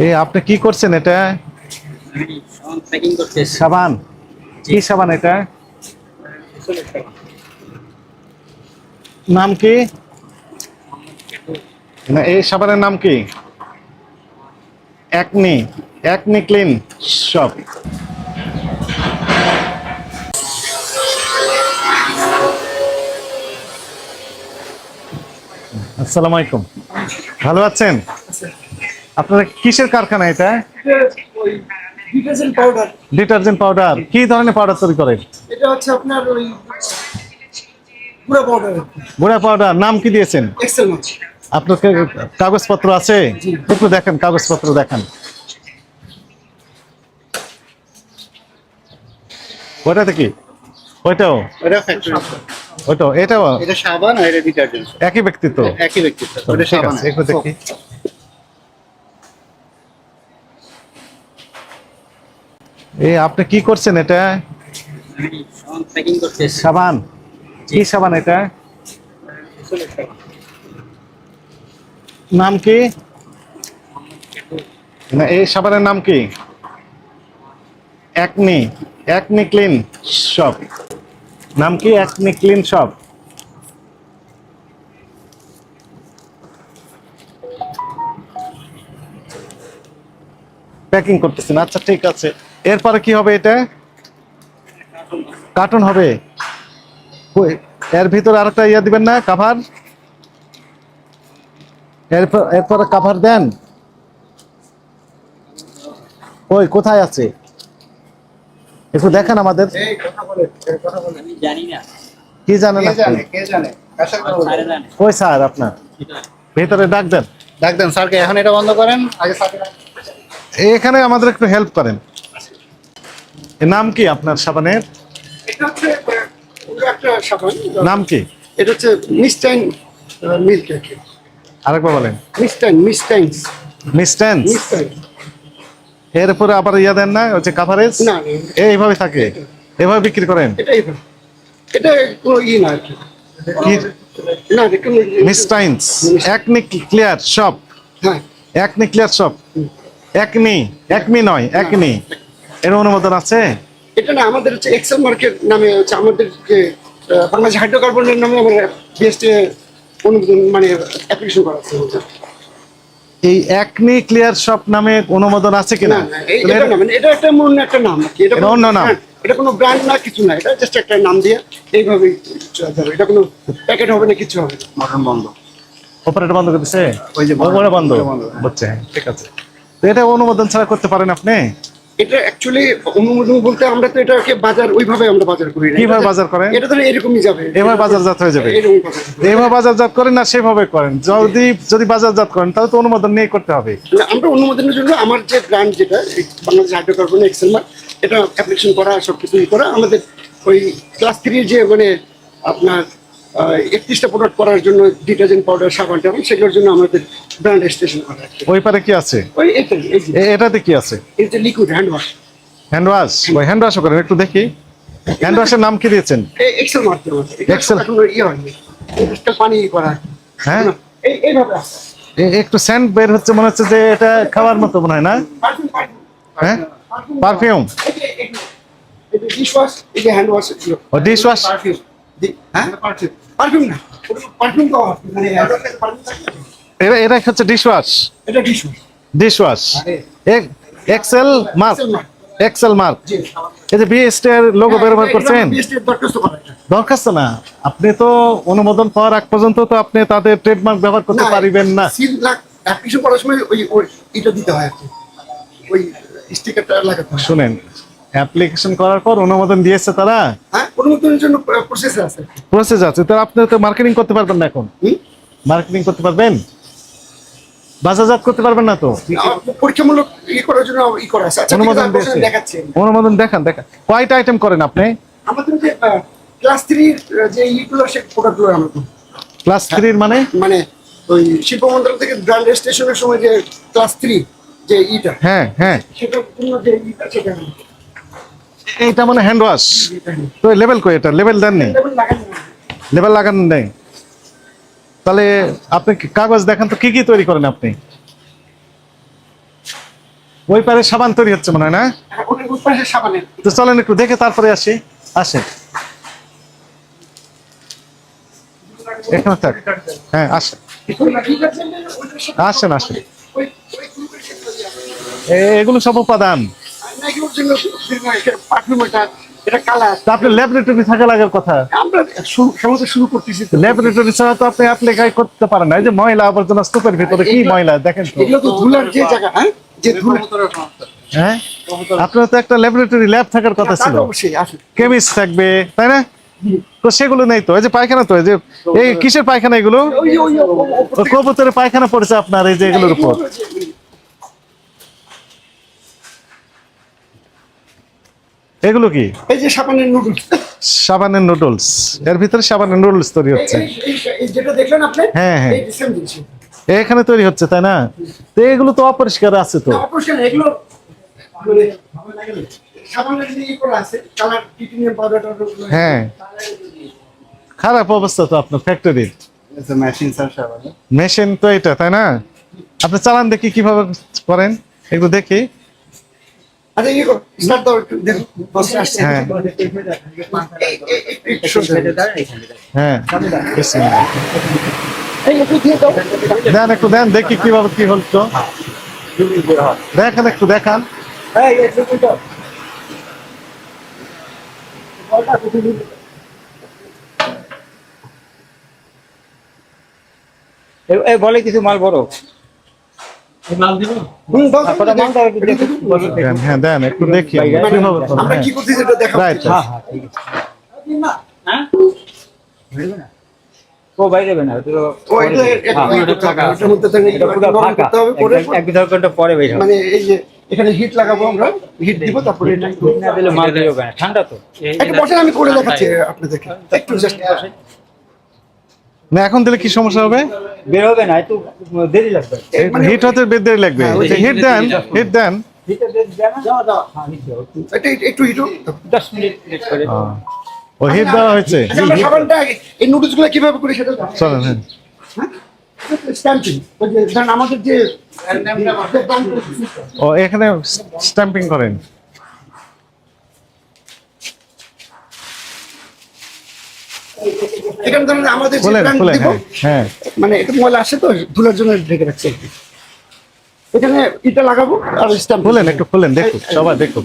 এই আপনি কি করছেন এটা? সাবান। কি সাবান এটা? নাম কি? না এই সাবানের নাম কি? একনি। একনি ক্লিন সব আসসালামু আলাইকুম। ভালো আছেন? আপনারা কিসের কারখানা এটা? Detergent powder. Detergent powder. কি ধরনের পাউডার তৈরি করেন? এটা হচ্ছে আপনার ওই গুঁড়া পাউডার। গুঁড়া পাউডার। নাম কি দিয়েছেন? এক্সেল আপনার কাগজপত্র আছে? একটু দেখেন কাগজপত্র দেখান। ওইটাতে কি? ওইটাও? এটা ফ্যাক্টরি ওইটাও? এটাও? এটা সাবান আর এটা ডিটারজেন্ট। একই ব্যক্তিত্ব? একই ব্যক্তিত্ব। ওটা সাবান একটু দেখি। এই আপনি কি করছেন এটা? সাবান। কি সাবান এটা? নাম কি? না এই সাবানের নাম কি? একনি। একনি ক্লিন শপ। নাম কি? Acne clean shop. প্যাকিং করতেছেন। আচ্ছা ঠিক আছে। এরপরে কি হবে এটা? কার্টুন হবে। এর ভিতরে আরেকটা ইয়ে দিবেন না? কাভার এরপর এরপরে কাভার দেন। ওই কোথায় আছে? একটু দেখেন আমাদের। এই কথা বলে এই কথা বলে আমি জানি না। কি? জানে কে জানে কার সাথে কথা স্যারে আপনার? ভেতরে ডাক দেন। ডাক দেন স্যারকে। এখন এটা বন্ধ করেন আগে। এখানে আমাদের একটু হেল্প করেন। নাম কি আপনার সাবানের? এটা নাম কি? এটা হচ্ছে মিস্টাইন মিল্ক আর আরেকবার বলেন। মিস্টাইন মিস্টাইনস মিস্টেন্স মিস্টাইন এর উপরে আবার ইয়ে দেন না হচ্ছে কাভারেজ না। এইভাবে থাকে। এভাবে বিক্রি করেন? এটাই এটা কোনো ই না কি। না এটা মিস্টাইন্স একনি ক্লিয়ার শপ হ্যাঁ। Acne clear soap acne Acme নয় একনি। এর অনুমোদন আছে? এটা না আমাদের হচ্ছে এক্সেল মার্কেট নামে হচ্ছে আমাদের বাংলাদেশ হাইড্রোকার্বনের নামে আমরা বিএসটি অনুমোদন মানে অ্যাপ্লিকেশন করা আছে এই একনি ক্লিয়ার শপ নামে অনুমোদন আছে কিনা? না না এটা না মানে এটা একটা অন্য একটা নাম কি। এটা অন্য নাম। এটা কোনো ব্র্যান্ড না কিছু না এটা জাস্ট একটা নাম দিয়ে এইভাবেই চলা এটা কোনো প্যাকেট হবে না কিছু হবে মটন বন্ধ। অপারেটর বন্ধ করে দিছে ওই যে বন্ধ। বুঝছে হ্যাঁ, ঠিক আছে। তো এটা অনুমোদন ছাড়া করতে পারেন আপনি? এটা অ্যাকচুয়ালি অনুমোদন বলতে আমরা তো এটাকে বাজার ওইভাবে আমরা বাজার করি না। কীভাবে বাজার করেন? এটা তো এরকমই যাবে। এভাবে বাজারজাত হয়ে যাবে। এভাবে বাজারজাত করেন না সেভাবে করেন। যদি যদি বাজারজাত করেন তাহলে তো অনুমোদন নিয়ে করতে হবে। আমরা অনুমোদনের জন্য আমার যে ব্র্যান্ড যেটা বাংলাদেশ হাইড্রোকার্বন এক্সেল মার্ক এটা অ্যাপ্লিকেশন করা সব কিছু করা। আমাদের ওই ক্লাস থ্রির যে মানে আপনার একত্রিশটা প্রোডাক্ট করার জন্য ডিটারজেন্ট পাউডার সাবান টাবান সেগুলোর জন্য আমাদের ব্র্যান্ড রেজিস্ট্রেশন করা ওই পারে কি আছে? ওই এটাই এটাতে কি আছে? যে liquid hand wash hand wash ওই হ্যান্ড ওয়াশও করেন একটু দেখি। হ্যান্ড ওয়াশের নাম কি দিয়েছেন? এক্সেল? এখন ইয়ে হয়নি। এটা পানি করা। হ্যাঁ? এই এইভাবে একটু স্যান্ড বের হচ্ছে মনে হচ্ছে যে এটা খাওয়ার মতো মনে হয় না? হ্যাঁ? পারফিউম ডিশ ওয়াশ এই যে হ্যান্ড ওয়াশ ডিশ ওয়াশ হ্যাঁ? পারফিউম পারফিউম না। পারফিউম তো মানে পারফিউম এটা এটা হচ্ছে ডিশ ওয়াশ এটা dish wash dish Excel Mark Excel Mark এই যে বিএসটি এর লোগো ব্যবহার করছেন? দরখাস্ত না। আপনি তো অনুমোদন পাওয়ার আগ পর্যন্ত তো আপনি তাদের ট্রেডমার্ক ব্যবহার করতে পারিবেন না। সিল লাগ অ্যাপ্লিকেশন করার সময় ওই এটা দিতে হয় ওই স্টিকারটা লাগাতে শুনেন। অ্যাপ্লিকেশন করার পর অনুমোদন দিয়েছে তারা? হ্যাঁ অনুমোদনের জন্য প্রসেস আছে। প্রসেস আছে। তো আপনি তো মার্কেটিং করতে পারবেন না এখন? মার্কেটিং করতে পারবেন? বাজারজাত করতে পারবেন না তো? পরীক্ষামূলক ই করার জন্য ই করা আছে। আচ্ছা অনুমোদন দেখাচ্ছি অনুমোদন দেখান দেখান। কয়টা আইটেম করেন আপনি? আমাদের যে ক্লাস থ্রির যে ইগুলো সে প্রোডাক্টগুলো আমরা। ক্লাস থ্রির মানে? মানে ওই শিল্প মন্ত্রক থেকে ব্র্যান্ড রেজিস্ট্রেশনের সময় যে ক্লাস থ্রি যে ইটা হ্যাঁ হ্যাঁ। সেটার জন্য যে ইটা সেটা এইটা মানে হ্যান্ড ওয়াশ এটা তো লেভেল কই এটা? লেভেল দেন নেই লেভেল লাগানো নেই। তাহলে আপনি কাগজ দেখান তো কি কি তৈরি করেন আপনি? ওই পারে সাবান তৈরি হচ্ছে মনে হয়, না? তো চলেন একটু দেখে তারপরে আসি। আসে। থাক। হ্যাঁ এগুলো সব উপাদান। নাকি ওর জন্য পারফিউম এটা এটা কালার তা ল্যাবরেটরি থাকা লাগার কথা। আমরা শুরু- শুরু করতেছি ল্যাবরেটরি ছাড়া তো আপনি অ্যাপ্লাই করতে পারেন না। এই যে ময়লা আবর্জনা স্তূপের ভিতরে কি ময়লা? দেখেন তো। এগুলো তো ধুলার যে জায়গা হ্যাঁ? যে ধুলা হ্যাঁ? আপনার তো একটা ল্যাবরেটরি ল্যাব থাকার কথা ছিল। অবশ্যই আসুন। কেমিস্ট থাকবে তাই না? তো সেগুলো নেই তো। এই যে পায়খানা তো এই যে এই কিসের পায়খানা এগুলো? কবুতরের পায়খানা পড়েছে আপনার এই যে এগুলোর উপর। এগুলো কি? এই যে সাবানের নুডলস সাবানের নুডলস এর ভিতরে সাবানের নুডলস তৈরি হচ্ছে। যেটা দেখলেন আপনি হ্যাঁ, হ্যাঁ। এই সেম জিনিস। এখানে তৈরি হচ্ছে তাই না? তো এগুলো তো অপরিষ্কার আছে তো। অপারেশন এগুলো মানে সাবানের যে ই করা আছে কালার টিটিনিয়াম পাউডার হ্যাঁ। খারাপ অবস্থা তো আপনার ফ্যাক্টরির মেশিন স্যার সাবান। মেশিন তো এটা তাই না? আপনি চালান দেখি কীভাবে করেন একটু দেখি। আচ্ছা ইয়ে স্টার্ট দাও একটু দেখো বস আসছে। হ্যাঁ। হ্যাঁ। এই একটু দেন একটু দেন দেখি কীভাবে কি হচ্ছে দেখেন একটু দেখান। বলে কিছু মাল বড়। হ্যাঁ দেন একটু দেখি মানে হ্যাঁ। হ্যাঁ হ্যাঁ ও বাইরে না হ্যাঁ, ইয়ে এক- ঘণ্টা পরে বের মানে এই যে এখানে হিট লাগাবো আমরা হিট দিব তারপরে না দিলে মাল ঠান্ডা তো বসেন আমি করে দেখাচ্ছি আপনাদেরকে একটু জাস্ট না এখন দিলে কি সমস্যা হবে? বের হবে না একটু দেরি লাগবে। মানে- হিট হতে বেদ দেরি লাগবে। হ্যাঁ, হিট দেন হিট দেন? হ্যাঁ। একটু হিট দশ মিনিট করে। ও, হিট দেওয়া হয়েছে। আচ্ছা এই কীভাবে করে সেটা জানো? চলেন হ্যাঁ। স্ট্যাম্পিং আমাদের যে ও এখানে স্ট্যাম্পিং করেন। এখানে ধরেন আমাদের যে খুলেন দিব, হ্যাঁ হ্যাঁ। মানে এটা ময়লা আসে তো ধুলার জন্য ঢেকে রাখছি এখানে এটা লাগাবো আর স্ট্যাম্প খুলেন একটু খুলেন দেখুন সবাই দেখুন।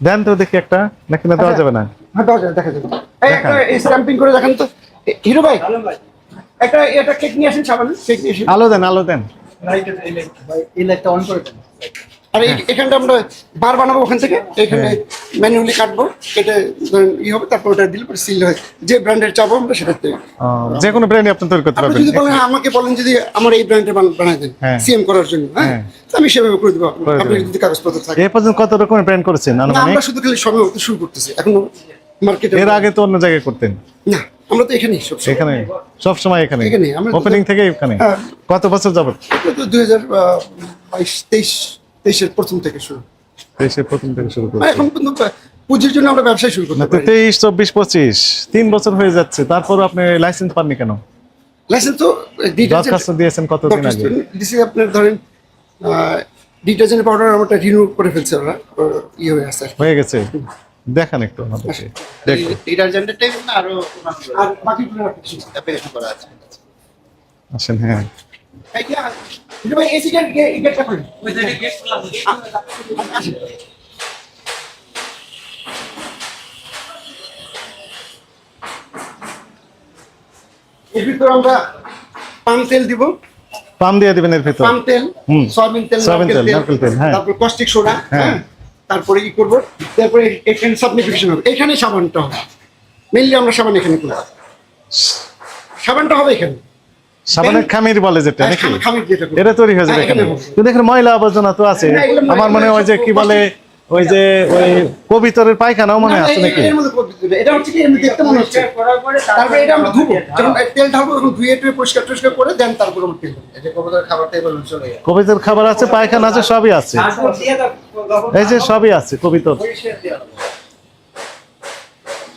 দেন তো দেখি একটা নাকি না দেওয়া যাবে না? হ্যাঁ দাও দেখা যাবে। এই একটা স্ট্যাম্পিং করে দেখান তো। হিরো ভাই একটা এটা কেক নিয়ে আসেন সাবান কেক নিয়ে আসেন। আলো দেন আলো দেন। এই লাইটটা অন করে দেন। আর এখানটা আমরা বার বানাবো ওখান থেকে। এখানে ম্যানুয়ালি কাটবো কেটে ধরেন ই হবে তারপর ওটা দিলে পরে সিল হয়। যে ব্র্যান্ডের চাবো আমরা সেটাতে ও, যে কোনো ব্র্যান্ডে আপনি তৈরি করতে পারবেন। যদি বলেন হ্যাঁ, আমাকে বলেন যদি আমার এই ব্র্যান্ডের বানাই দেন হ্যাঁ। সিএম করার জন্য হ্যাঁ? হ্যাঁ। তো আমি সেভাবে করে দেবো। আপনি যদি কাগজপত্র থাকে। এ পর্যন্ত কত রকমের ব্র্যান্ড করেছেন আমরা শুধু খালি সবে শুরু করতেছি। এখনও মার্কেটে এর আগে তো অন্য জায়গায় করতেন। না আমরা তো এখানেই সব এখানে সব সময় এখানে ওপেনিং থেকে এখানে হ্যাঁ। কত বছর যাবত? দুই হাজার বাইশ তেইশ তেইশের প্রথম থেকে শুরু। দেশের প্রথম থেকে শুরু মানে এখন পর্যন্ত পুঁজির জন্য আমরা ব্যবসায় শুরু না করতে পারি তেইশ চব্বিশ পঁচিশ তিন বছর হয়ে যাচ্ছে। তারপর আপনি লাইসেন্স পাননি কেন? লাইসেন্স তো দরখাস্ত দিয়েছেন কতদিন আগে? দিছি আপনার ধরেন ডিটারজেন্ট পাউডার আমরা রিনিউ করে ফেলছে ওরা ও ইয়ে হয়ে কি। হয়ে গেছে। দেখান একটু আমাদেরকে। দেখুন। ডিটারজেন্টের আরও আর বাকিগুলো। অ্যাপ্লিকেশন করা আছে। আসেন হ্যাঁ। এর ভিতরে আমরা পাম তেল দিব পাম দিয়ে দিবেন এর ভিতর। পাম তেল হুম। সয়াবিন তেল সয়াবিন তেল, নারকেল তেল, হ্যাঁ। তারপর কস্টিক সোডা হ্যাঁ। হ্যাঁ। তারপরে কি করব? তারপরে এখানে সাবনিফিকেশন হবে। এখানে সাবানটা হবে। মেনলি আমরা সাবান এখানে করব সাবানটা হবে এখানে। সাবানের খামির বলে যেটা হ্যাঁ, নাকি। এটা তৈরি হয়ে যাবে হ্যাঁ, এখানে। কিন্তু এখানে ময়লা আবর্জনা তো আছে। আমার মনে হয় যে কি বলে ওই যে ওই কবিতরের পায়খানাও মনে আছে নাকি? এর মধ্যে করতে দিবে। এটা হচ্ছে কি এমনি দেখতে মনে হচ্ছে। তারপরে এটা আমরা ধুবো। যখন তেল ঢালবো তখন ধুয়ে টুয়ে পরিষ্কার টরিষ্কার করে দেন তারপর আমরা তেল এই যে কবুতর খাবারটাই চলে যায় কবিতর খাবার আছে পায়খানা আছে সবই আছে। এই যে সবই আছে কবিতর।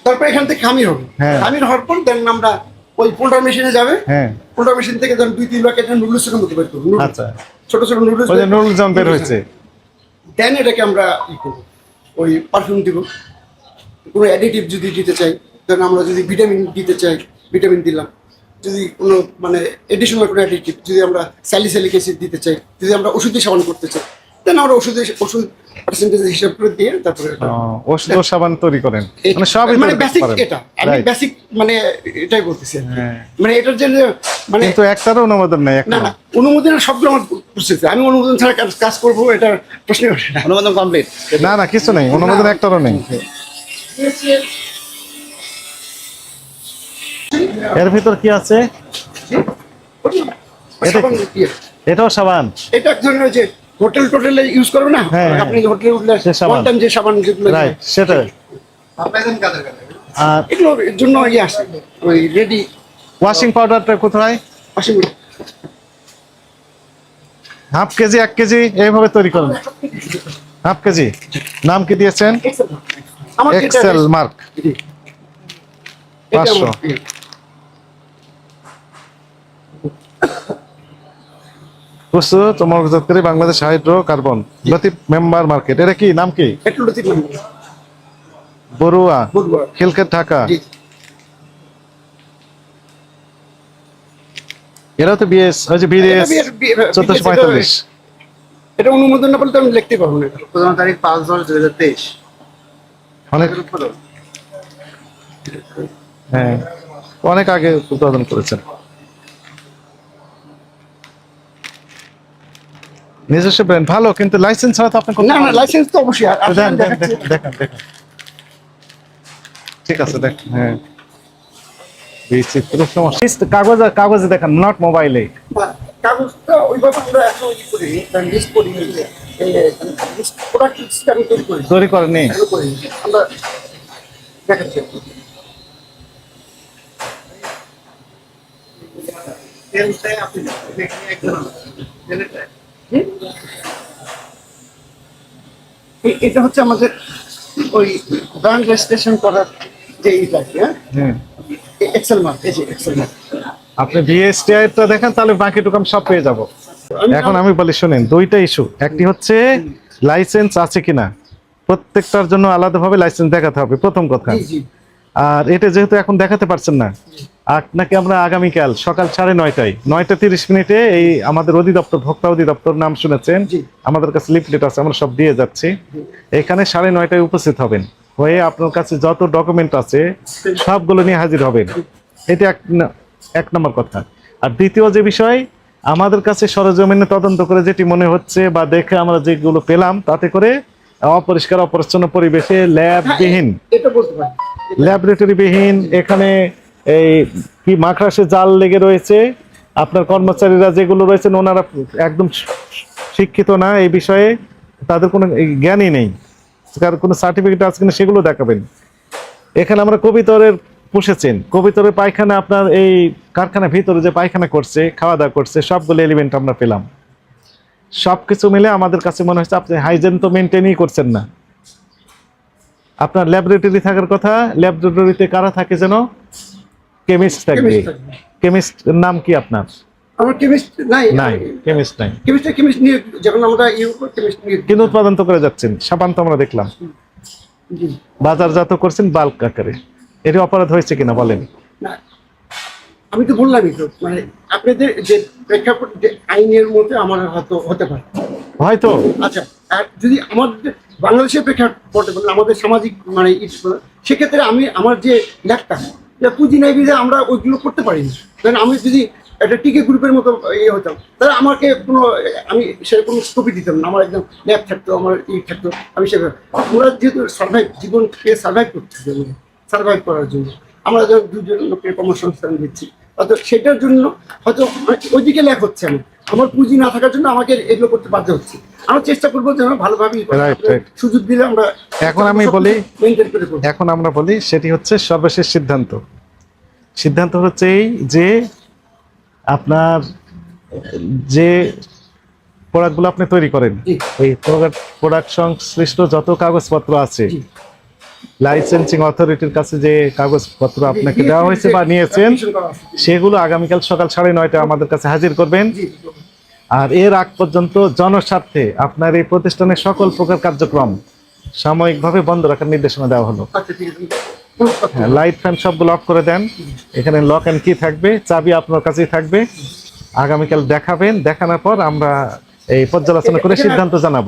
তারপর এখান থেকে খামির হবে। হ্যাঁ। খামির হওয়ার পর দেন আমরা ওই ফোল্ডার মেশিনে যাবে। হ্যাঁ। ফোল্ডার মেশিন থেকে ধরেন দুই তিন প্যাকেট নুডলসের মতো বের করব। আচ্ছা। ছোট ছোট নুডলস ওই যে নুডল জাম বের হয়েছে। দেন এটাকে আমরা ই করব। ওই পারফিউম দিব। কোনো অ্যাডিটিভ যদি দিতে চাই ধরেন আমরা যদি ভিটামিন দিতে চাই ভিটামিন দিলাম। যদি কোনো মানে এডিশনাল কোনো অ্যাডিটিভ যদি আমরা স্যালিস্যালিক অ্যাসিড দিতে চাই যদি আমরা ওষুধে সেবন করতে চাই দেন আমরা ওষুধে ওষুধ পার্সেন্টেজ হিসাব করে দিয়ে তারপরে ওষুধ ও সাবান তৈরি করেন। মানে সবই মানে বেসিক। এটা। আমি বেসিক মানে এটাই বলতেছি হ্যাঁ। মানে এটার জন্য মানে কিন্তু একটারও অনুমোদন নেই একটা না অনুমোদনের সবগুলো আমার প্রসেস আমি অনুমোদন ছাড়া কাজ- করব এটা প্রশ্ন ওঠে না। অনুমোদন কমপ্লিট না না কিছু নেই। অনুমোদন একটারও নেই। এর ভিতর কি আছে। এটাও সাবান? এটা এক ধরনের যে হোটেল টোটেলে ইউজ করবে না? হ্যাঁ, হ্যাঁ। আপনি হোটেলে উঠলে। ওয়ান টাইম যে সাবান যেগুলো রাইট সেটাই। আর এগুলোর জন্য ইয়ে আসে ওই রেডি ওয়াশিং পাউডারটা কোথায়? ওয়াশিং হাফ কেজি এক কেজি এইভাবে তৈরি করেন। Half KG. নাম কি দিয়েছেন? এক্সেল মার্ক এটা পাঁচশো। প্রস্তুত মনোজাতকারী Bangladesh hydrocarbon Latif member market. এটা কি? নাম কি? বড়ুয়া ঢাকা। এরা তো বিএস ওই যে বিএস চোদ্দশো পঁয়তাল্লিশ। এটা অনুমোদন না বলতে আমি লিখতে পারব না প্রথম তারিখ পাঁচ দশ দুই হাজার তেইশ। অনেক হ্যাঁ। অনেক আগে উৎপাদন করেছেন। নিজস্ব ব্র্যান্ড ভালো কিন্তু লাইসেন্স ছাড়া তো আপনি না না লাইসেন্স তো অবশ্যই দেখান দেখান। দেখান দেখান ঠিক আছে দেখ হ্যাঁ বিচিত্র সমস্যা কাগজ কাগজে দেখান নট মোবাইলে কাগজটা ওইভাবে আমরা এখন ই করি লিস্ট করি প্রোডাক্ট আমি তৈরি করি তৈরি করেনি এগুলো আমরা দেখাচ্ছি আপনি এটা হচ্ছে আমাদের ওই ব্র্যান্ড রেজিস্ট্রেশন করার যে ইটা হ্যাঁ? এক্সেল মার্ক এই যে এক্সেল মার্ক আপনি বিএসটিআই টা দেখেন তাহলে বাকিটুকু আমি সব পেয়ে যাব। এখন আমি বলি শুনেন দুইটা ইস্যু একটি হচ্ছে লাইসেন্স আছে কিনা? প্রত্যেকটার জন্য আলাদাভাবে লাইসেন্স দেখাতে হবে প্রথম কথা। আর এটা যেহেতু এখন দেখাতে পারছেন না আপনাকে আমরা আগামীকাল সকাল সাড়ে নয়টায়। নয়টা তিরিশ মিনিটে এই আমাদের অধিদপ্তর ভোক্তা অধিদপ্তর নাম শুনেছেন। জি। আমাদের কাছে লিফলেট আছে আমরা সব দিয়ে যাচ্ছি। এখানে সাড়ে নয়টায় উপস্থিত হবেন। হয়ে আপনার কাছে যত ডকুমেন্ট আছে সবগুলো নিয়ে হাজির হবেন। এটা এক এক নম্বর কথা। আর দ্বিতীয় যে বিষয় আমাদের কাছে সরজমিনে তদন্ত করে যেটি মনে হচ্ছে বা দেখে আমরা যেগুলো পেলাম তাতে করে অপরিষ্কার অপরিচ্ছন্ন পরিবেশে ল্যাববিহীন। এটা বলতে পারি ল্যাবরেটরি বিহীন এখানে এই কি মাকড়াসে জাল লেগে রয়েছে, আপনার কর্মচারীরা যেগুলো রয়েছেন, ওনারা একদম শিক্ষিত না এই বিষয়ে, তাদের কোনো জ্ঞানই নেই। কার কোনো সার্টিফিকেট আছে কিনা সেগুলো দেখাবেন। এখানে আমরা কবিতরের পুষেছেন। কবিতরের পায়খানা আপনার এই কারখানার ভিতরে যে পায়খানা করছে খাওয়া দাওয়া করছে, সবগুলো এলিমেন্ট আমরা পেলাম। সব কিছু মিলে আমাদের কাছে মনে হচ্ছে আপনি হাইজেন তো মেনটেনই করছেন না। আপনার ল্যাবরেটরি থাকার কথা ল্যাবরেটরিতে কারা থাকে যেন কেমিস্ট থাকবে। কেমিস্ট নাম কি আপনার? আমার কেমিস্ট নাই। নাই কেমিস্ট নাই। কেমিস্ট কেমিস্ট নিয়ে যখন আমরা ইউ কেমিস্ট নিয়ে কিন্তু উৎপাদন তো করে যাচ্ছেন। সাবান তো আমরা দেখলাম। বাজারজাত করছেন বাল্ক আকারে। এটি অপরাধ হয়েছে কিনা বলেন? না। আমি তো বললামই তো মানে আপনাদের যে প্রেক্ষাপট যে আইনের মধ্যে আমার হয়তো হতে পারে। হয়তো। আচ্ছা আর যদি আমাদের বাংলাদেশের প্রেক্ষাপটে আমাদের সামাজিক মানে সেক্ষেত্রে আমি আমার যে ল্যাবটা যে পুঁজি নাই বিধে আমরা ওইগুলো করতে পারি না কারণ আমি যদি একটা টিকে গ্রুপের মতো ইয়ে হতাম, তাহলে আমাকে কোনো, আমি সেরকম স্কোপই দিতাম না, আমার একদম ল্যাব থাকতো, আমার ই থাকতো, আমি সেভাবে। ওরা যেহেতু সার্ভাইভ জীবনকে সার্ভাইভ করতে হবে সার্ভাইভ করার জন্য। আমরা যখন দুজন লোকের কর্মসংস্থান দিচ্ছি। অত সেটার জন্য হয়তো মানে ওইদিকে ল্যাক হচ্ছে না আমার পুঁজি না থাকার জন্য আমাকে এগুলো করতে বাধ্য হচ্ছে আমরা চেষ্টা করব যেন ভালোভাবেই. সুযোগ দিলে আমরা এখন আমি বলি এখন আমরা বলি সেটি হচ্ছে সর্বশেষ সিদ্ধান্ত সিদ্ধান্ত হচ্ছে এই যে আপনার যে প্রোডাক্টগুলো আপনি তৈরি করেন এই প্রোডাক্ট সংশ্লিষ্ট যত কাগজপত্র আছে। লাইসেন্সিং অথরিটির কাছে যে কাগজপত্র আপনাকে দেওয়া হয়েছে বা নিয়েছেন। সেগুলো আগামীকাল সকাল সাড়ে নয়টা আমাদের কাছে হাজির করবেন। আর এর আগ পর্যন্ত জনস্বার্থে আপনার এই প্রতিষ্ঠানের সকল প্রকার কার্যক্রম সাময়িকভাবে বন্ধ রাখার নির্দেশনা দেওয়া হলো। আচ্ছা। হ্যাঁ, লাইট ফ্যান সবগুলো অফ করে দেন। এখানে লক অ্যান্ড কি থাকবে চাবি আপনার কাছেই থাকবে। আগামীকাল দেখাবেন দেখানোর পর আমরা এই পর্যালোচনা করে সিদ্ধান্ত জানাব।